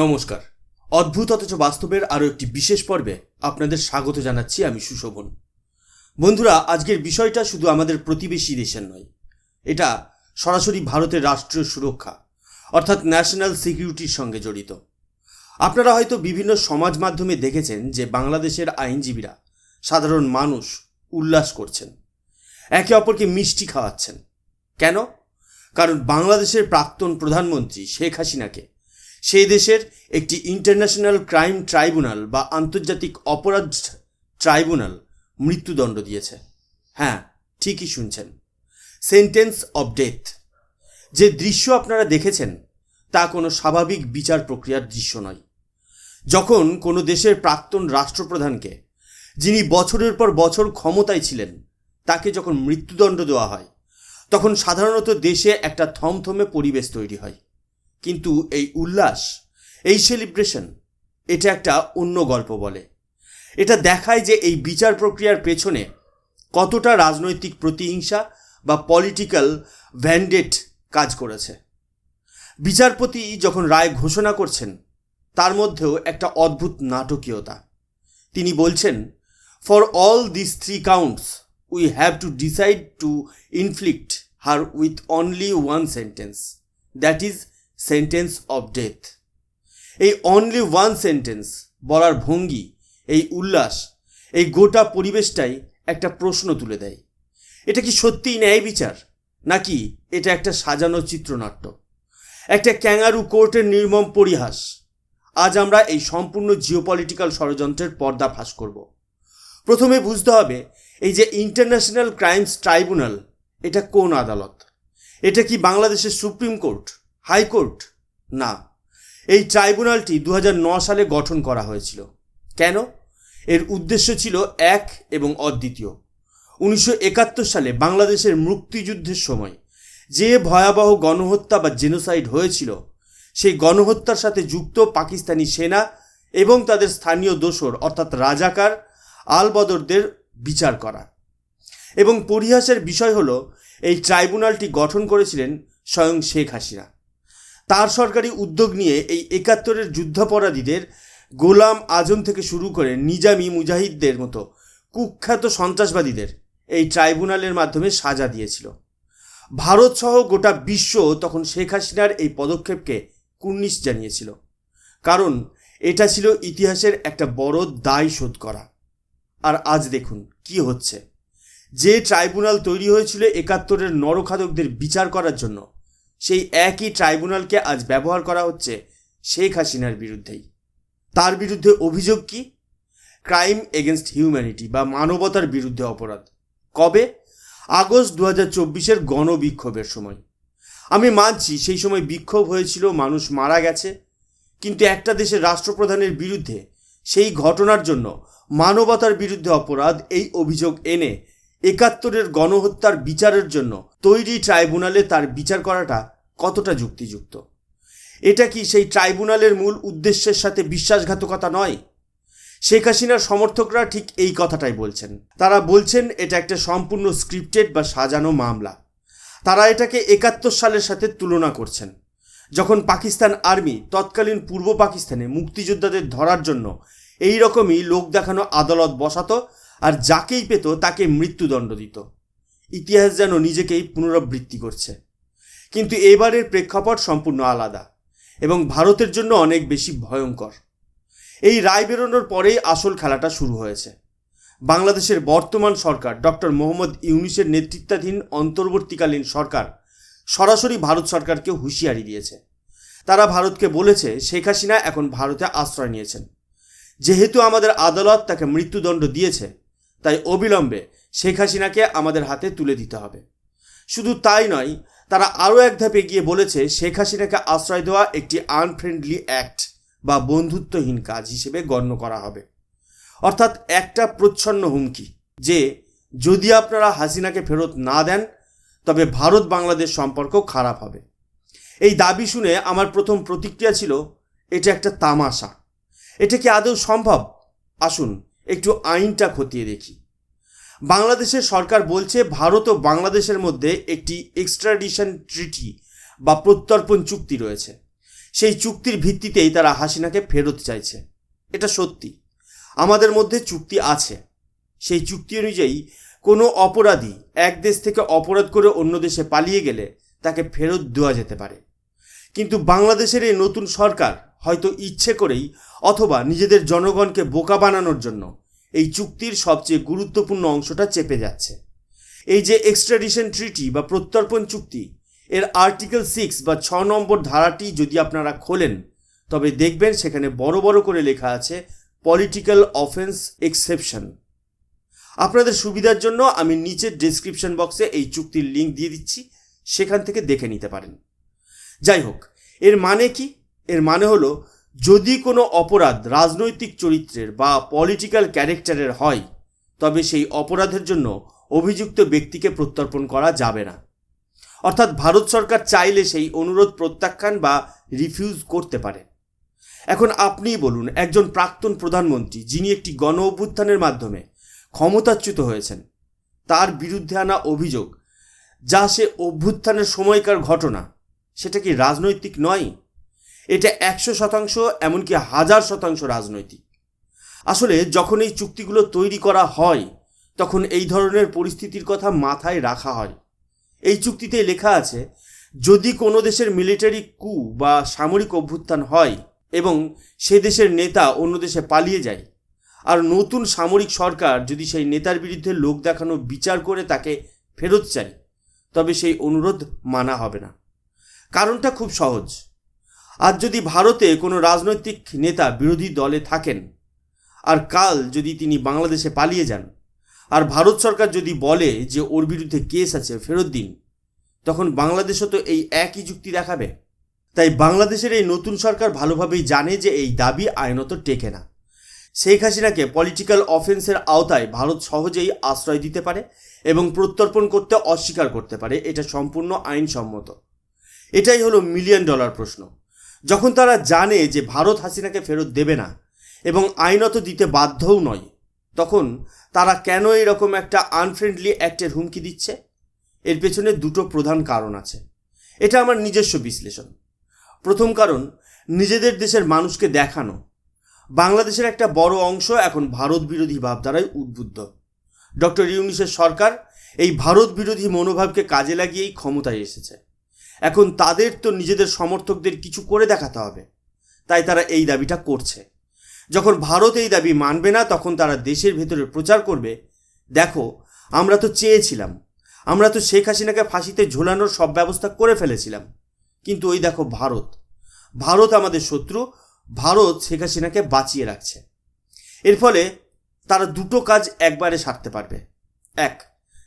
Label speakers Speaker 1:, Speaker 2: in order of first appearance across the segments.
Speaker 1: নমস্কার। অদ্ভুত অথচ বাস্তবের আরও একটি বিশেষ পর্বে আপনাদের স্বাগত জানাচ্ছি আমি সুশোভন। বন্ধুরা, আজকের বিষয়টা শুধু আমাদের প্রতিবেশী দেশের নয়, এটা সরাসরি ভারতের রাষ্ট্রীয় সুরক্ষা, অর্থাৎ ন্যাশনাল সিকিউরিটির সঙ্গে জড়িত। আপনারা হয়তো বিভিন্ন সমাজ মাধ্যমে দেখেছেন যে বাংলাদেশের আইনজীবীরা সাধারণ মানুষ উল্লাস করছেন, একে অপরকে মিষ্টি খাওয়াচ্ছেন। কেন? কারণ বাংলাদেশের প্রাক্তন প্রধানমন্ত্রী শেখ হাসিনাকে সেই দেশের একটি ইন্টারন্যাশনাল ক্রাইম ট্রাইব্যুনাল বা আন্তর্জাতিক অপরাধ ট্রাইব্যুনাল মৃত্যুদণ্ড দিয়েছে। হ্যাঁ ঠিকই শুনছেন। সেন্টেন্স অব ডেথ যে দৃশ্য আপনারা দেখেছেন, তা কোনো স্বাভাবিক বিচার প্রক্রিয়ার দৃশ্য নয়। যখন কোনো দেশের প্রাক্তন রাষ্ট্রপ্রধানকে, যিনি বছরের পর বছর ক্ষমতায় ছিলেন, তাকে যখন মৃত্যুদণ্ড দেওয়া হয়, তখন সাধারণত দেশে একটা থমথমে পরিবেশ তৈরি হয়। কিন্তু এই উল্লাস, এই সেলিব্রেশন এটা একটা অন্য গল্প বলে। এটা দেখায় যে এই বিচার প্রক্রিয়ার পেছনে কতটা রাজনৈতিক প্রতিহিংসা বা পলিটিক্যাল ভ্যান্ডেট কাজ করেছে। বিচারপতি যখন রায় ঘোষণা করছেন, তার মধ্যেও একটা অদ্ভুত নাটকীয়তা। তিনি বলছেন for all this three counts we have to decide to inflict her with only one sentence that is sentence of death এই অনলি ওয়ান সেন্টেন্স বলার ভঙ্গি, এই উল্লাস, এই গোটা পরিবেশটাই একটা প্রশ্ন তুলে দেয়। এটা কি সত্যিই ন্যায় বিচার? নাকি এটা একটা সাজানো চিত্রনাট্য? একটা ক্যাঙ্গারু কোর্টের নির্মম পরিহাস। আজ আমরা এই সম্পূর্ণ জিওপলিটিক্যাল ষড়যন্ত্রের পর্দা ফাঁস করব। প্রথমে বুঝতে হবে, এই যে ইন্টারন্যাশনাল ক্রাইমস ট্রাইব্যুনাল এটা কোন আদালত? এটা কি বাংলাদেশের সুপ্রিম কোর্ট হাইকোর্ট? না। এই ট্রাইব্যুনালটি দু সালে গঠন করা হয়েছিল। কেন? এর উদ্দেশ্য ছিল এক এবং অদ্বিতীয়। উনিশশো একাত্তর সালে বাংলাদেশের মুক্তিযুদ্ধের সময় যে ভয়াবহ গণহত্যা বা জেনোসাইড হয়েছিল, সেই গণহত্যার সাথে যুক্ত পাকিস্তানি সেনা এবং তাদের স্থানীয় দোসর, অর্থাৎ রাজাকার আলবদরদের বিচার করা। এবং পরিহাসের বিষয় হলো, এই ট্রাইব্যুনালটি গঠন করেছিলেন স্বয়ং শেখ হাসিনা। তার সরকারি উদ্যোগ নিয়ে এই একাত্তরের যুদ্ধাপরাধীদের গোলাম আজম থেকে শুরু করে নিজামি মুজাহিদদের মতো কুখ্যাত সন্ত্রাসবাদীদের এই ট্রাইব্যুনালের মাধ্যমে সাজা দিয়েছিল। ভারত সহ গোটা বিশ্ব তখন শেখ হাসিনার এই পদক্ষেপকে কুর্নিশ জানিয়েছিল। কারণ এটা ছিল ইতিহাসের একটা বড় দায় শোধ করা। আর আজ দেখুন কি হচ্ছে। যে ট্রাইব্যুনাল তৈরি হয়েছিল একাত্তরের নরখাদকদের বিচার করার জন্য সেই একই ট্রাইব্যুনালকে আজ ব্যবহার করা হচ্ছে শেখ হাসিনার বিরুদ্ধেই। তার বিরুদ্ধে অভিযোগ কি? ক্রাইম এগেনস্ট হিউম্যানিটি বা মানবতার বিরুদ্ধে অপরাধ। কবে? আগস্ট দু হাজার চব্বিশের গণবিক্ষোভের সময়। আমি মানছি সেই সময় বিক্ষোভ হয়েছিল, মানুষ মারা গেছে। কিন্তু একটা দেশের রাষ্ট্রপ্রধানের বিরুদ্ধে সেই ঘটনার জন্য মানবতার বিরুদ্ধে অপরাধ, এই অভিযোগ এনে একাত্তরের গণহত্যার বিচারের জন্য তৈরি ট্রাইব্যুনালে তার বিচার করাটা কতটা যুক্তিযুক্ত? এটা কি সেই ট্রাইব্যুনালের মূল উদ্দেশ্যের সাথে বিশ্বাসঘাতকতা নয়? শেখ হাসিনার সমর্থকরা ঠিক এই কথাটাই বলছেন। তারা বলছেন এটা একটা সম্পূর্ণ স্ক্রিপ্টেড বা সাজানো মামলা। তারা এটাকে একাত্তর সালের সাথে তুলনা করছেন। যখন পাকিস্তান আর্মি তৎকালীন পূর্ব পাকিস্তানে মুক্তিযোদ্ধাদের ধরার জন্য এই রকমই লোক দেখানো আদালত বসাতো আর যাকেই পেত তাকে মৃত্যুদণ্ড দিত। ইতিহাস যেন নিজেকেই পুনরাবৃত্তি করছে। কিন্তু এবারের প্রেক্ষাপট সম্পূর্ণ আলাদা এবং ভারতের জন্য অনেক বেশি ভয়ঙ্কর। এই রায় বেরোনোর পরেই আসল খেলাটা শুরু হয়েছে। বাংলাদেশের বর্তমান সরকার ডক্টর মোহাম্মদ ইউনিসের নেতৃত্বাধীন অন্তর্বর্তীকালীন সরকার সরাসরি ভারত সরকারকে হুঁশিয়ারি দিয়েছে। তারা ভারতকে বলেছে, শেখ হাসিনা এখন ভারতে আশ্রয় নিয়েছেন। যেহেতু আমাদের আদালত তাকে মৃত্যুদণ্ড দিয়েছে, তাই অবিলম্বে শেখ হাসিনাকে আমাদের হাতে তুলে দিতে হবে। শুধু তাই নয় তারা আরও এক ধাপ এগিয়ে বলেছে, শেখ হাসিনাকে আশ্রয় দেওয়া একটি আনফ্রেন্ডলি অ্যাক্ট বা বন্ধুত্বহীন কাজ হিসেবে গণ্য করা হবে। অর্থাৎ একটা প্রচ্ছন্ন হুমকি যে, যদি আপনারা হাসিনাকে ফেরত না দেন, তবে ভারত বাংলাদেশ সম্পর্ক খারাপ হবে। এই দাবি শুনে আমার প্রথম প্রতিক্রিয়া ছিল, এটা একটা তামাশা। এটা কি আদৌ সম্ভব? আসুন, একটু আইনটা খতিয়ে দেখি। বাংলাদেশের সরকার বলছে ভারত ও বাংলাদেশের মধ্যে একটি এক্সট্রাডিশন ট্রিটি বা প্রত্যর্পণ চুক্তি রয়েছে। সেই চুক্তির ভিত্তিতেই তারা হাসিনাকে ফেরত চাইছে। এটা সত্যি। আমাদের মধ্যে চুক্তি আছে। সেই চুক্তি অনুযায়ী কোনো অপরাধী এক দেশ থেকে অপরাধ করে অন্য দেশে পালিয়ে গেলে তাকে ফেরত দেওয়া যেতে পারে। কিন্তু বাংলাদেশের এই নতুন সরকার হয়তো ইচ্ছে করেই অথবা নিজেদের জনগণকে বোকা বানানোর জন্য এই চুক্তির সবচেয়ে গুরুত্বপূর্ণ অংশটা চেপে যাচ্ছে। এই যে এক্সট্রাডিশন ট্রিটি বা প্রত্যর্পণ চুক্তি, এর আর্টিকেল সিক্স বা ছ নম্বর ধারাটি যদি আপনারা খোলেন, তবে দেখবেন সেখানে বড় বড় করে লেখা আছে পলিটিক্যাল অফেন্স এক্সেপশন আপনাদের সুবিধার জন্য আমি নিচের ডেসক্রিপশন বক্সে এই চুক্তির লিঙ্ক দিয়ে দিচ্ছি, সেখান থেকে দেখে নিতে পারেন। যাই হোক, এর মানে কি? এর মানে হলো যদি কোনো অপরাধ রাজনৈতিক চরিত্রের বা পলিটিক্যাল ক্যারেক্টারের হয়, তবে সেই অপরাধের জন্য অভিযুক্ত ব্যক্তিকে প্রত্যর্পণ করা যাবে না। অর্থাৎ ভারত সরকার চাইলে সেই অনুরোধ প্রত্যাখ্যান বা রিফিউজ করতে পারে। এখন আপনিই বলুন, একজন প্রাক্তন প্রধানমন্ত্রী যিনি একটি গণ অভ্যুত্থানের মাধ্যমে ক্ষমতাচ্যুত হয়েছেন, তার বিরুদ্ধে আনা অভিযোগ, যা সে অভ্যুত্থানের সময়কার ঘটনা, সেটা কি রাজনৈতিক নয়? এটা একশো শতাংশ, এমনকি হাজার শতাংশ রাজনৈতিক। আসলে যখন এই চুক্তিগুলো তৈরি করা হয়, তখন এই ধরনের পরিস্থিতির কথা মাথায় রাখা হয়। এই চুক্তিতে লেখা আছে, যদি কোনো দেশের মিলিটারি কু বা সামরিক অভ্যুত্থান হয় এবং সে দেশের নেতা অন্য দেশে পালিয়ে যায়, আর নতুন সামরিক সরকার যদি সেই নেতার বিরুদ্ধে লোক দেখানো বিচার করে তাকে ফেরত চায়, তবে সেই অনুরোধ মানা হবে না। কারণটা খুব সহজ। আজ যদি ভারতে কোনো রাজনৈতিক নেতা বিরোধী দলে থাকেন, আর কাল যদি তিনি বাংলাদেশে পালিয়ে যান, আর ভারত সরকার যদি বলে যে ওর বিরুদ্ধে কেস আছে ফেরত দিন, তখন বাংলাদেশও তো এই একই যুক্তি দেখাবে। তাই বাংলাদেশের এই নতুন সরকার ভালোভাবেই জানে যে এই দাবি আইনত টেকে না। শেখ হাসিনাকে পলিটিক্যাল অফেন্সের আওতায় ভারত সহজেই আশ্রয় দিতে পারে এবং প্রত্যর্পণ করতে অস্বীকার করতে পারে, এটা সম্পূর্ণ আইনসম্মত। এটাই হলো মিলিয়ন ডলার প্রশ্ন। যখন তারা জানে যে ভারত হাসিনাকে ফেরত দেবে না এবং আইনত দিতে বাধ্যও নয়, তখন তারা কেন এরকম একটা আনফ্রেন্ডলি অ্যাক্টের হুমকি দিচ্ছে? এর পেছনে দুটো প্রধান কারণ আছে। এটা আমার নিজস্ব বিশ্লেষণ। প্রথম কারণ, নিজেদের দেশের মানুষকে দেখানো। বাংলাদেশের একটা বড় অংশ এখন ভারত বিরোধী ভাবধারায় উদ্বুদ্ধ। ডক্টর ইউনিসের সরকার এই ভারত বিরোধী মনোভাবকে কাজে লাগিয়েই ক্ষমতায় এসেছে। এখন তাদের তো নিজেদের সমর্থকদের কিছু করে দেখাতে হবে। তাই তারা এই দাবিটা করছে। যখন ভারত এই দাবি মানবে না, তখন তারা দেশের ভেতরে প্রচার করবে। দেখো, আমরা তো চেয়েছিলাম। আমরা তো শেখ হাসিনাকে ফাঁসিতে ঝোলানোর সব ব্যবস্থা করে ফেলেছিলাম। কিন্তু ওই দেখো ভারত। ভারত আমাদের শত্রু। ভারত শেখ হাসিনাকে বাঁচিয়ে রাখছে। এর ফলে তারা দুটো কাজ একবারে সারতে পারবে। এক,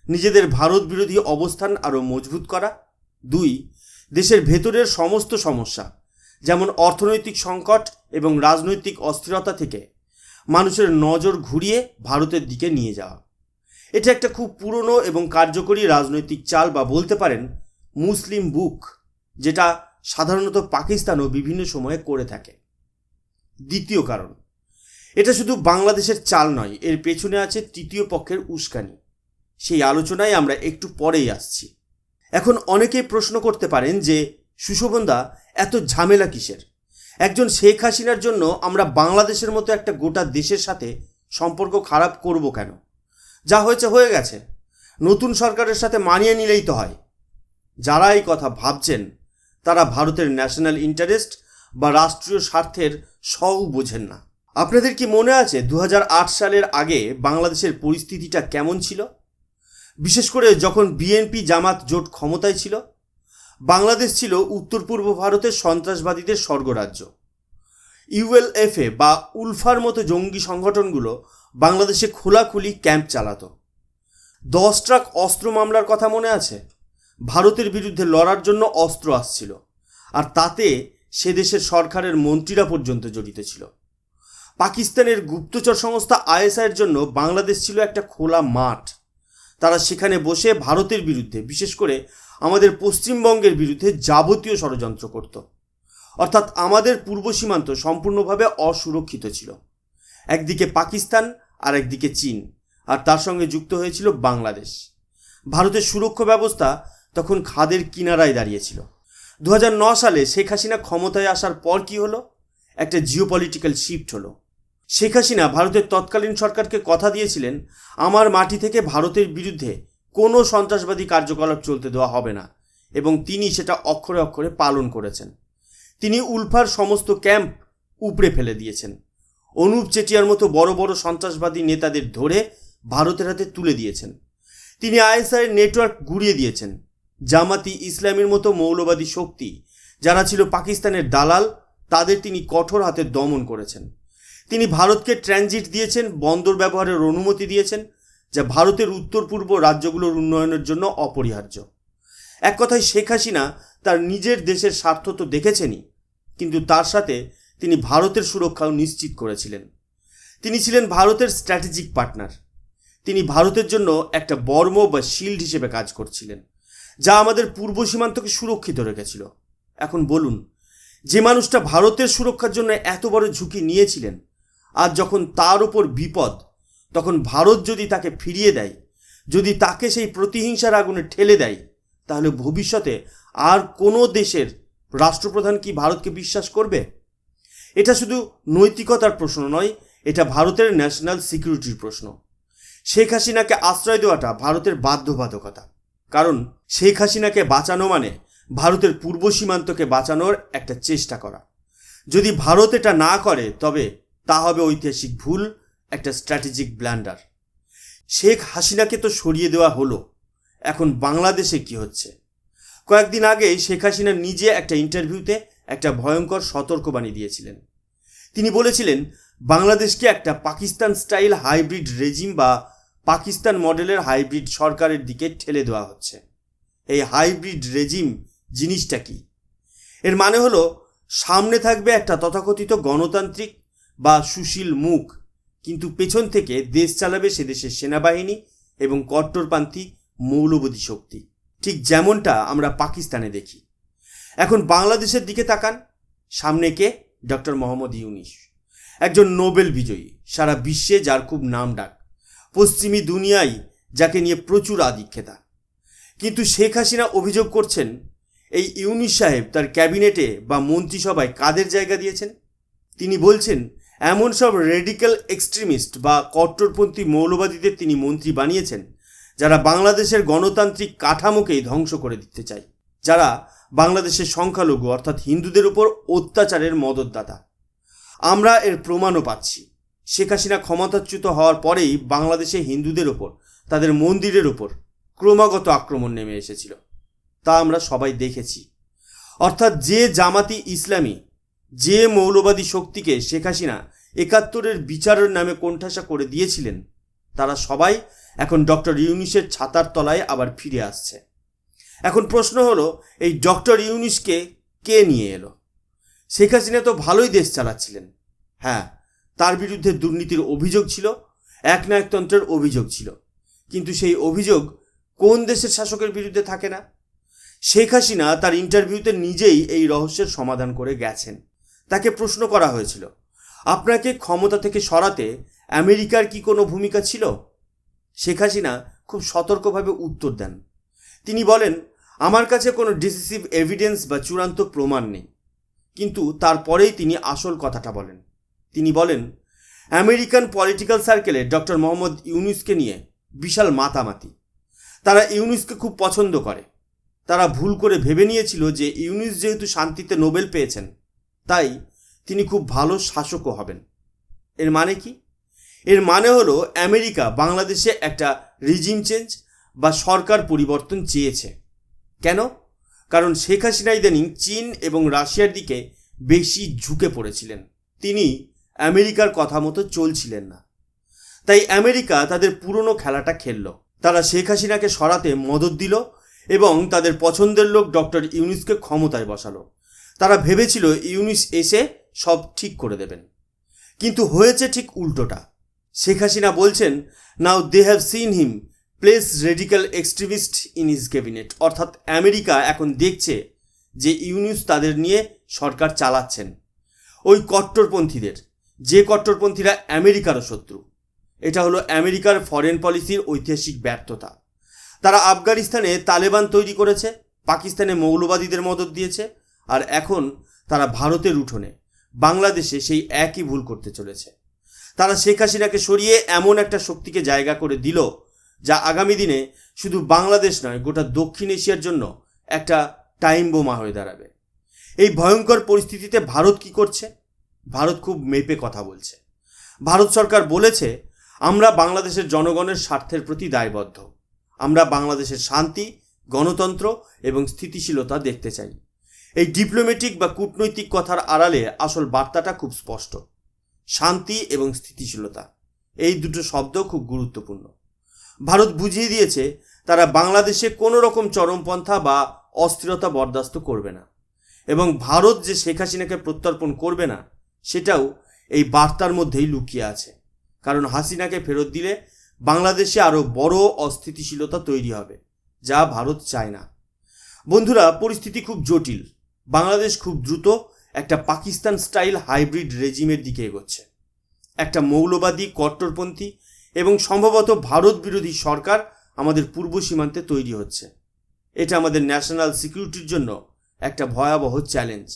Speaker 1: নিজেদের ভারত বিরোধী অবস্থান আরও মজবুত করা। দুই দেশের ভেতরের সমস্ত সমস্যা, যেমন অর্থনৈতিক সংকট এবং রাজনৈতিক অস্থিরতা থেকে মানুষের নজর ঘুরিয়ে ভারতের দিকে নিয়ে যাওয়া। এটা একটা খুব পুরনো এবং কার্যকরী রাজনৈতিক চাল বা বলতে পারেন মুসলিম বুক, যেটা সাধারণত পাকিস্তানও বিভিন্ন সময়ে করে থাকে। দ্বিতীয় কারণ, এটা শুধু বাংলাদেশের চাল নয়, এর পেছনে আছে তৃতীয় পক্ষের উস্কানি। সেই আলোচনায় আমরা একটু পরেই আসছি। এখন অনেকেই প্রশ্ন করতে পারেন যে, সুশোভনদা, এত ঝামেলা কিসের? একজন শেখ হাসিনার জন্য আমরা বাংলাদেশের মতো একটা গোটা দেশের সাথে সম্পর্ক খারাপ করব কেন? যা হয়েছে হয়ে গেছে। নতুন সরকারের সাথে মানিয়ে নিলেই তো হয়। যারা এই কথা ভাবছেন, তারা ভারতের ন্যাশনাল ইন্টারেস্ট বা রাষ্ট্রীয় স্বার্থের সও বোঝেন না। আপনাদের কি মনে আছে দু হাজার আট সালের আগে বাংলাদেশের পরিস্থিতিটা কেমন ছিল? বিশেষ করে যখন বিএনপি জামাত জোট ক্ষমতায় ছিল, বাংলাদেশ ছিল উত্তর পূর্ব ভারতের সন্ত্রাসবাদীদের স্বর্গরাজ্য। ইউএলএফএ বা উলফার মতো জঙ্গি সংগঠনগুলো বাংলাদেশে খোলাখুলি ক্যাম্প চালাতো। দশ ট্রাক অস্ত্র মামলার কথা মনে আছে? ভারতের বিরুদ্ধে লড়ার জন্য অস্ত্র আসছিল, আর তাতে সে দেশের সরকারের মন্ত্রীরা পর্যন্ত জড়িত ছিল। পাকিস্তানের গুপ্তচর সংস্থা আইএসআইয়ের জন্য বাংলাদেশ ছিল একটা খোলা মাঠ। তারা সেখানে বসে ভারতের বিরুদ্ধে, বিশেষ করে আমাদের পশ্চিমবঙ্গের বিরুদ্ধে যাবতীয় ষড়যন্ত্র করত। অর্থাৎ আমাদের পূর্ব সীমান্ত সম্পূর্ণভাবে অসুরক্ষিত ছিল। একদিকে পাকিস্তান আর একদিকে চীন, আর তার সঙ্গে যুক্ত হয়েছিল বাংলাদেশ। ভারতের সুরক্ষা ব্যবস্থা তখন খাদের কিনারায় দাঁড়িয়েছিল। দু সালে শেখ হাসিনা ক্ষমতায় আসার পর কি হলো? একটা জিওপলিটিক্যাল শিফট হলো। শেখ হাসিনা ভারতের তৎকালীন সরকারকে কথা দিয়েছিলেন, আমার মাটি থেকে ভারতের বিরুদ্ধে কোনো সন্ত্রাসবাদী কার্যকলাপ চলতে দেওয়া হবে না। এবং তিনি সেটা অক্ষরে অক্ষরে পালন করেছেন। তিনি উলফার সমস্ত ক্যাম্প উপড়ে ফেলে দিয়েছেন। অনুপ চেটিয়ার মতো বড় বড় সন্ত্রাসবাদী নেতাদের ধরে ভারতের হাতে তুলে দিয়েছেন। তিনি আইএসআইয়ের নেটওয়ার্ক গুড়িয়ে দিয়েছেন। জামাতি ইসলামের মতো মৌলবাদী শক্তি যারা ছিল পাকিস্তানের দালাল, তাদের তিনি কঠোর হাতে দমন করেছেন। তিনি ভারতকে ট্রানজিট দিয়েছেন, বন্দর ব্যবহারের অনুমতি দিয়েছেন, যা ভারতের উত্তর পূর্ব রাজ্যগুলোর উন্নয়নের জন্য অপরিহার্য। এক কথায় শেখ হাসিনা তার নিজের দেশের স্বার্থ তো দেখেছেনই, কিন্তু তার সাথে তিনি ভারতের সুরক্ষাও নিশ্চিত করেছিলেন। তিনি ছিলেন ভারতের স্ট্র্যাটেজিক পার্টনার। তিনি ভারতের জন্য একটা বর্ম বা শিল্ড হিসেবে কাজ করছিলেন, যা আমাদের পূর্ব সীমান্তকে সুরক্ষিত রেখেছিল। এখন বলুন, যে মানুষটা ভারতের সুরক্ষার জন্য এত বড় ঝুঁকি নিয়েছিলেন আর যখন তার উপর বিপদ, তখন ভারত যদি তাকে ফিরিয়ে দেয়, যদি তাকে সেই প্রতিহিংসার আগুনে ঠেলে দেয়, তাহলে ভবিষ্যতে আর কোনো দেশের রাষ্ট্রপ্রধান কি ভারতকে বিশ্বাস করবে? এটা শুধু নৈতিকতার প্রশ্ন নয়, এটা ভারতের ন্যাশনাল সিকিউরিটির প্রশ্ন। শেখ হাসিনাকে আশ্রয় দেওয়াটা ভারতের বাধ্যবাধকতা। কারণ শেখ হাসিনাকে বাঁচানো মানে ভারতের পূর্ব সীমান্তকে বাঁচানোর একটা চেষ্টা করা। যদি ভারত এটা না করে, তবে তা হবে ঐতিহাসিক ভুল, একটা স্ট্র্যাটেজিক ব্ল্যান্ডার শেখ হাসিনাকে তো সরিয়ে দেওয়া হলো। এখন বাংলাদেশে কি হচ্ছে? কয়েকদিন আগে শেখ হাসিনা নিজে একটা ইন্টারভিউতে একটা ভয়ঙ্কর সতর্কবাণী দিয়েছিলেন। তিনি বলেছিলেন, বাংলাদেশকে একটা পাকিস্তান স্টাইল হাইব্রিড রেজিম বা পাকিস্তান মডেলের হাইব্রিড সরকারের দিকে ঠেলে দেওয়া হচ্ছে। এই হাইব্রিড রেজিম জিনিসটা কি? এর মানে হলো, সামনে থাকবে একটা তথাকথিত গণতান্ত্রিক বা সুশীল মুখ, কিন্তু পেছন থেকে দেশ চালাবে সে দেশের সেনাবাহিনী এবং কট্টরপন্থী মৌলবাদী শক্তি। ঠিক যেমনটা আমরা পাকিস্তানে দেখি। এখন বাংলাদেশের দিকে তাকান, সামনে কে? ডক্টর মোহাম্মদ ইউনিস। একজন নোবেল বিজয়ী, সারা বিশ্বে যার খুব নাম ডাক। পশ্চিমী দুনিয়ায় যাকে নিয়ে প্রচুর আধিক্ষেতা কিন্তু শেখ হাসিনা অভিযোগ করছেন, এই ইউনিস সাহেব তার ক্যাবিনেটে বা মন্ত্রিসভায় কাদের জায়গা দিয়েছেন? তিনি বলছেন এমন সব রেডিক্যাল এক্সট্রিমিস্ট বা কট্টরপন্থী মৌলবাদীদের তিনি মন্ত্রী বানিয়েছেন, যারা বাংলাদেশের গণতান্ত্রিক কাঠামোকেই ধ্বংস করে দিতে চায়, যারা বাংলাদেশের সংখ্যালঘু অর্থাৎ হিন্দুদের উপর অত্যাচারের মদতদাতা। আমরা এর প্রমাণও পাচ্ছি। শেখ হাসিনা ক্ষমতাচ্যুত হওয়ার পরেই বাংলাদেশে হিন্দুদের ওপর তাদের মন্দিরের ওপর ক্রমাগত আক্রমণ নেমে এসেছিল। তা আমরা সবাই দেখেছি। অর্থাৎ যে জামাতি ইসলামী যে মৌলবাদী শক্তিকে শেখ হাসিনা একাত্তরের বিচারের নামে কোণঠাসা করে দিয়েছিলেন, তারা সবাই এখন ডক্টর ইউনিসের ছাতার তলায় আবার ফিরে আসছে। এখন প্রশ্ন হলো, এই ডক্টর ইউনিসকে কে নিয়ে এলো? শেখ হাসিনা তো ভালোই দেশ চালাচ্ছিলেন। হ্যাঁ তার বিরুদ্ধে দুর্নীতির অভিযোগ ছিল, একনায়কতন্ত্রের অভিযোগ ছিল। কিন্তু সেই অভিযোগ কোন দেশের শাসকের বিরুদ্ধে থাকে না? শেখ হাসিনা তার ইন্টারভিউতে নিজেই এই রহস্যের সমাধান করে গেছেন। তাকে প্রশ্ন করা হয়েছিল। আপনাকে ক্ষমতা থেকে সরাতে আমেরিকার কি কোনো ভূমিকা ছিল? শেখ হাসিনা খুব সতর্কভাবে উত্তর দেন। তিনি বলেন, আমার কাছে কোনো ডিসিসিভ এভিডেন্স বা চূড়ান্ত প্রমাণ নেই। কিন্তু তারপরেই তিনি আসল কথাটা বলেন। তিনি বলেন, আমেরিকান পলিটিক্যাল সার্কেলে ডক্টর মোহাম্মদ ইউনুসকে নিয়ে বিশাল মাতামাতি। তারা ইউনুসকে খুব পছন্দ করে। তারা ভুল করে ভেবে নিয়েছিল যে ইউনুস যেহেতু শান্তিতে নোবেল পেয়েছেন তাই তিনি খুব ভালো শাসকও হবেন। এর মানে কি? এর মানে হলো আমেরিকা বাংলাদেশে একটা রিজিম চেঞ্জ বা সরকার পরিবর্তন চেয়েছে। কেন? কারণ শেখ হাসিনা ইদানিং চীন এবং রাশিয়ার দিকে বেশি ঝুঁকে পড়েছিলেন। তিনি আমেরিকার কথা মতো চলছিলেন না। তাই আমেরিকা তাদের পুরনো খেলাটা খেলল। তারা শেখ হাসিনাকে সরাতে মদত দিল এবং তাদের পছন্দের লোক ডক্টর ইউনিসকে ক্ষমতায় বসালো। তারা ভেবেছিল ইউনিস এসে সব ঠিক করে দেবেন। কিন্তু হয়েছে ঠিক উল্টোটা। শেখ হাসিনা বলছেন now they have seen him place radical extremist in is cabinet অর্থাৎ আমেরিকা এখন দেখছে যে ইউনিস তাদের নিয়ে সরকার চালাচ্ছেন। ওই কট্টরপন্থীদের, যে কট্টরপন্থীরা আমেরিকারও শত্রু। এটা হলো আমেরিকার ফরেন পলিসির ঐতিহাসিক ব্যর্থতা। তারা আফগানিস্তানে তালেবান তৈরি করেছে, পাকিস্তানে মৌলবাদীদের মদত দিয়েছে আর এখন তারা ভারতের উঠোনে, বাংলাদেশে সেই একই ভুল করতে চলেছে। তারা শেখ হাসিনাকে সরিয়ে এমন একটা শক্তিকে জায়গা করে দিল, যা আগামী দিনে শুধু বাংলাদেশ নয়, গোটা দক্ষিণ এশিয়ার জন্য একটা টাইম বোমা হয়ে দাঁড়াবে। এই ভয়ঙ্কর পরিস্থিতিতে ভারত কি করছে? ভারত খুব মেপে কথা বলছে। ভারত সরকার বলেছে, আমরা বাংলাদেশের জনগণের স্বার্থের প্রতি দায়বদ্ধ। আমরা বাংলাদেশের শান্তি, গণতন্ত্র এবং স্থিতিশীলতা দেখতে চাই। এই ডিপ্লোম্যাটিক বা কূটনৈতিক কথার আড়ালে আসল বার্তাটা খুব স্পষ্ট। শান্তি এবং স্থিতিশীলতা। এই দুটো শব্দ খুব গুরুত্বপূর্ণ। ভারত বুঝিয়ে দিয়েছে, তারা বাংলাদেশে কোনো রকম চরমপন্থা বা অস্থিরতা বরদাস্ত করবে না। এবং ভারত যে শেখ হাসিনাকে প্রত্যর্পণ করবে না, সেটাও এই বার্তার মধ্যেই লুকিয়ে আছে। কারণ হাসিনাকে ফেরত দিলে বাংলাদেশে আরও বড় অস্থিতিশীলতা তৈরি হবে, যা ভারত চায় না। বন্ধুরা, পরিস্থিতি খুব জটিল। বাংলাদেশ খুব দ্রুত একটা পাকিস্তান স্টাইল হাইব্রিড রেজিমের দিকে এগোচ্ছে। একটা মৌলবাদী, কট্টরপন্থী এবং সম্ভবত ভারত বিরোধী সরকার আমাদের পূর্ব সীমান্তে তৈরি হচ্ছে। এটা আমাদের ন্যাশনাল সিকিউরিটির জন্য একটা ভয়াবহ চ্যালেঞ্জ।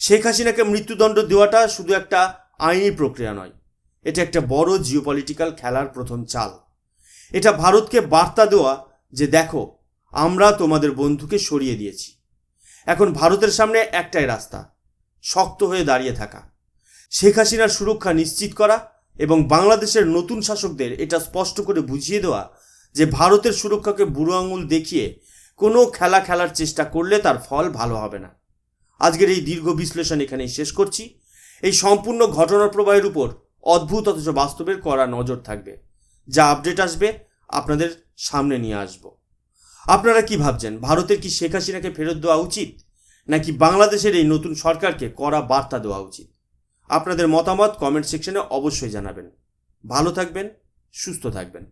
Speaker 1: শেখ হাসিনাকে মৃত্যুদণ্ড দেওয়াটা শুধু একটা আইনি প্রক্রিয়া নয়, এটা একটা বড় জিওপলিটিক্যাল খেলার প্রথম চাল। এটা ভারতকে বার্তা দেওয়া যে দেখো, আমরা তোমাদের বন্ধুকে সরিয়ে দিয়েছি। এখন ভারতের সামনে একটাই রাস্তা, শক্ত হয়ে দাঁড়িয়ে থাকা। শেখ হাসিনার সুরক্ষা নিশ্চিত করা এবং বাংলাদেশের নতুন শাসকদের এটা স্পষ্ট করে বুঝিয়ে দেওয়া যে ভারতের সুরক্ষাকে বুড়ো আঙুল দেখিয়ে কোনো খেলা খেলার চেষ্টা করলে তার ফল ভালো হবে না। আজকের এই দীর্ঘ বিশ্লেষণ এখানেই শেষ করছি। এই সম্পূর্ণ ঘটনার প্রবাহের উপর অদ্ভুত অথচ বাস্তবের কড়া নজর থাকবে। যা আপডেট আসবে আপনাদের সামনে নিয়ে আসব। আপনারা কি ভাবছেন? ভারতের কি শেখ হাসিনাকে ফেরত দেওয়া উচিত? নাকি বাংলাদেশের এই নতুন সরকারকে কড়া বার্তা দেওয়া উচিত? আপনাদের মতামত কমেন্ট সেকশনে অবশ্যই জানাবেন। ভালো থাকবেন, সুস্থ থাকবেন।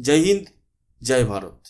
Speaker 1: জয় হিন্দ, জয় ভারত।